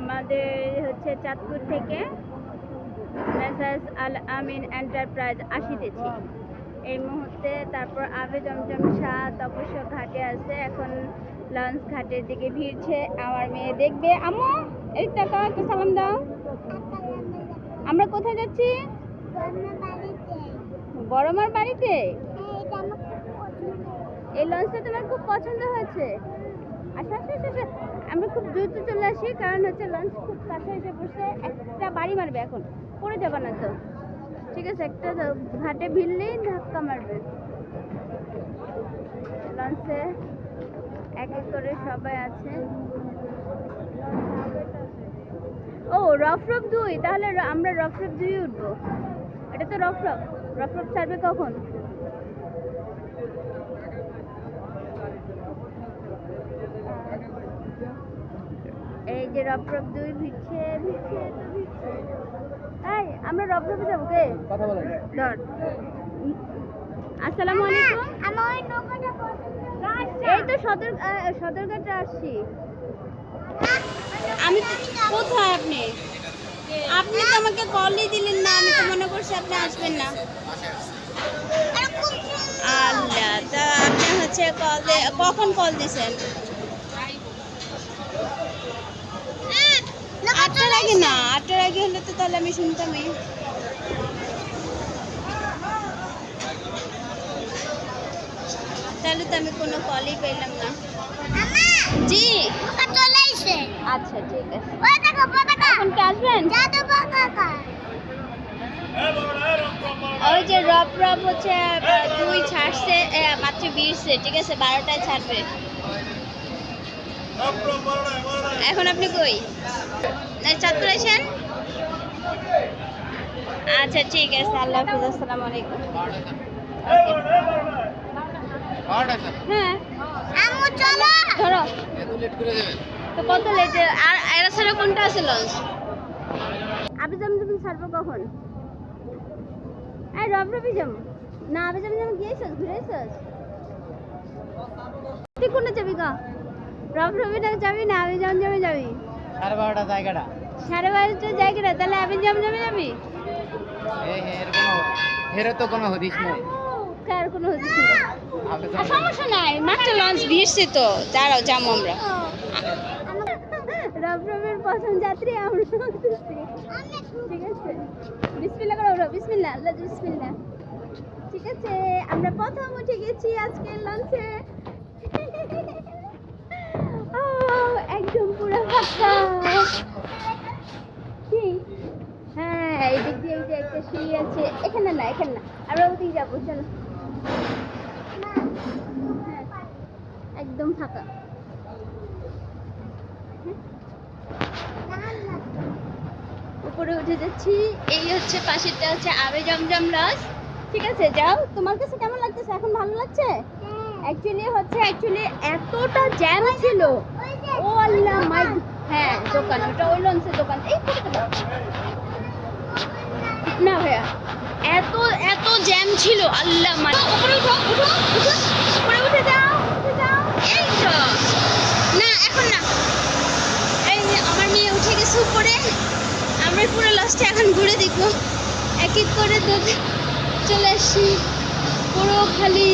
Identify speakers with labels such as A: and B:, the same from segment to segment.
A: আমাদের হচ্ছে চাঁদপুর থেকে মেসার্স আল আমিন এন্টারপ্রাইজ আসিতেছি। এই মুহূর্তে তারপর আবে জমজম শাহ তপস্য ঘাটে আছে। এখন লঞ্চ ঘাটের দিকে ভিড়ছে। আমার মেয়ে দেখবে। আমু এই টাকা একটু সালাম দাও। আমরা কোথায় যাচ্ছি? বড়মার বাড়িতে? এই লঞ্চটা তোমার খুব পছন্দ হয়েছে? আচ্ছা আচ্ছা আচ্ছা, আমরা খুব দ্রুত চলে আসি কারণ হচ্ছে লঞ্চ খুব কাছে এসে পড়ছে একটা বাড়ি মারবে এখন। পড়ে যাবে না তো। ঠিক আছে একটা ঘাটে ভিড়লেই ধাক্কা মারবে। লঞ্চে এক এক করে সবাই আছে। ও রফ রফ দুই। তাহলে আমরা রফ রফ দুই উঠবো। এটা তো রফ রফ রফ রফ ছাড়বে কখন এই যে রফ দুই ভিড়ছে ভিড়ছে তো ভিড়ছে এই আমরা রফে যাব কে?
B: কথা বলেন।
A: ধর। আসসালামু আলাইকুম। এই তো সদর সদরঘাটে আসছি। আমি কোথায় আপনি? আপনি তো আমাকে কলই দিলেন না আমি তো মনে করছি আপনি আসবেন না। আল্লাহ তা আপনি হচ্ছে কল কখন কল দিছেন আটটার আগে না আটটার আগে হলে তো তাহলে আমি শুনতামই। তাহলে তো আমি কোনো কলই পেলাম না। জি। আচ্ছা ঠিক আছে। এখন কি আসবেন? ওই যে রব রব হচ্ছে দুই ছাড়ছে মাত্র বিশছে ঠিক আছে বারোটায় ছাড়বে। এখন আপনি কই? না, চাঁদপুর আছেন আচ্ছা ঠিক আছে আল্লাহ হাফিজ আসসালামু আলাইকুম। হ্যাঁ। ধরো।
B: এত লেট করে দেবেন।
A: তো কত লেটে আর এরা ছাড়া কোনটা আছে লঞ্চ আবি জাম তুমি ছাড়বো কখন? এই রব রবি যাম না আবি জাম জাম গিয়েছিস ঘুরে এসেছিস তুই কোনটা যাবি গা? রব রবিটা যাবি না? আবি জাম যাবে। যাবি
B: সাড়ে বারোটা জায়গাটা।
A: সাড়ে বারোটা জায়গাটা? তাহলে আবি জাম যাবে?
B: তো কোনো হদিস নেই।
A: কার কোনো সমস্যা নাই মাত্র লঞ্চ ভিড়ছে তো দাঁড়াও যাব আমরা। রব রবের পছন্দ যাত্রী আমরা ঠিক আছে? বিসমিল্লা করো ওরা বিসমিল্লা আল্লাহ বিসমিল্লা ঠিক আছে আমরা প্রথম উঠে গেছি আজকে লঞ্চে একদম পুরো ফাঁকা। হ্যাঁ যে একটা সিঁড়ি আছে। এখানে না এখানে না। আমরা যাব, চলো। একদম ফাঁকা। উপরে উঠে যাচ্ছি। এই হচ্ছে পাশেরটা হচ্ছে আবে জমজম লজ ঠিক আছে, যাও। তোমার কাছে কেমন লাগতেছে? এখন ভালো লাগছে? অ্যাকচুয়ালি হচ্ছে অ্যাকচুয়ালি এতটা জ্যাম ছিল। ও আল্লাহ মাই হ্যাঁ দোকান ওটা ওই লঞ্চের দোকান। এই না ভাইয়া এত এত জ্যাম ছিল আল্লাহ মানে উপরে উঠো উঠো উঠো। উপরে উঠে যাও উঠে যাও। এই তো। না এখন না। এই আমার মেয়ে উঠে গেছে উপরে। আমরা পুরো লাস্টে এখন ঘুরে দেখব। এক এক করে তো চলে আসি। পুরো খালি।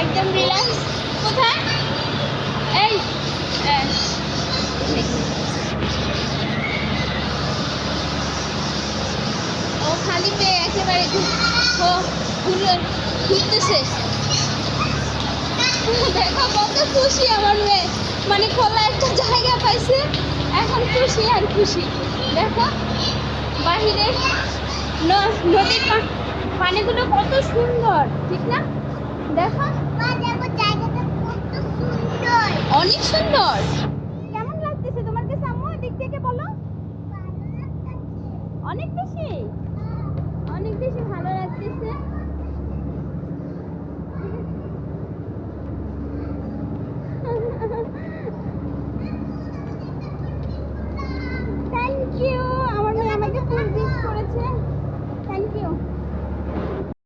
A: একদম রিল্যাক্স কোথায়? এই ও খালি পেয়ে একেবারে ঘুরতেছে। দেখো কত খুশি আমার মেয়ে। মানে খোলা একটা জায়গা পাইছে, এখন খুশি আর খুশি। দেখো, বাহিরে নদীর পানিগুলো কত সুন্দর ঠিক না? দেখো। অনেক সুন্দর। কেমন লাগতেছে তোমার কাছে আম্মু? দিক থেকে বলো। অনেক বেশি? অনেক বেশি ভালো লাগতেছে।